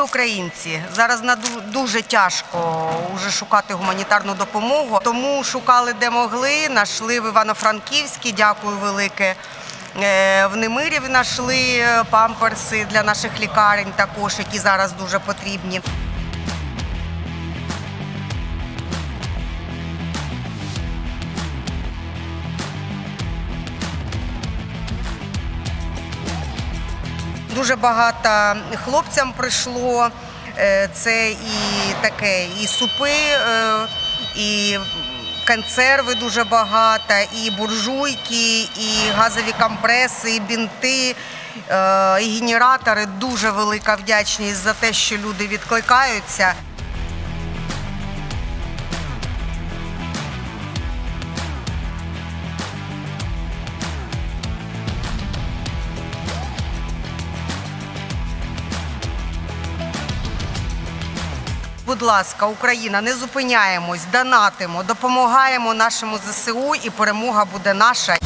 українці. Зараз на дуже тяжко уже шукати гуманітарну допомогу. Тому шукали де могли, Нашли в Івано-Франківській. Дякую велике. Е, В Немирі знайшли е, памперси для наших лікарень, також які зараз дуже потрібні. Дуже багато хлопцям прийшло. Е, Це і таке, і супи, е, і консерви дуже багато, і буржуйки, і газові компреси, і бінти, е, і генератори. Дуже велика вдячність за те, що люди відкликаються. Будь ласка, Україна, не зупиняємось, донатимо, допомагаємо нашому ЗСУ, і перемога буде наша.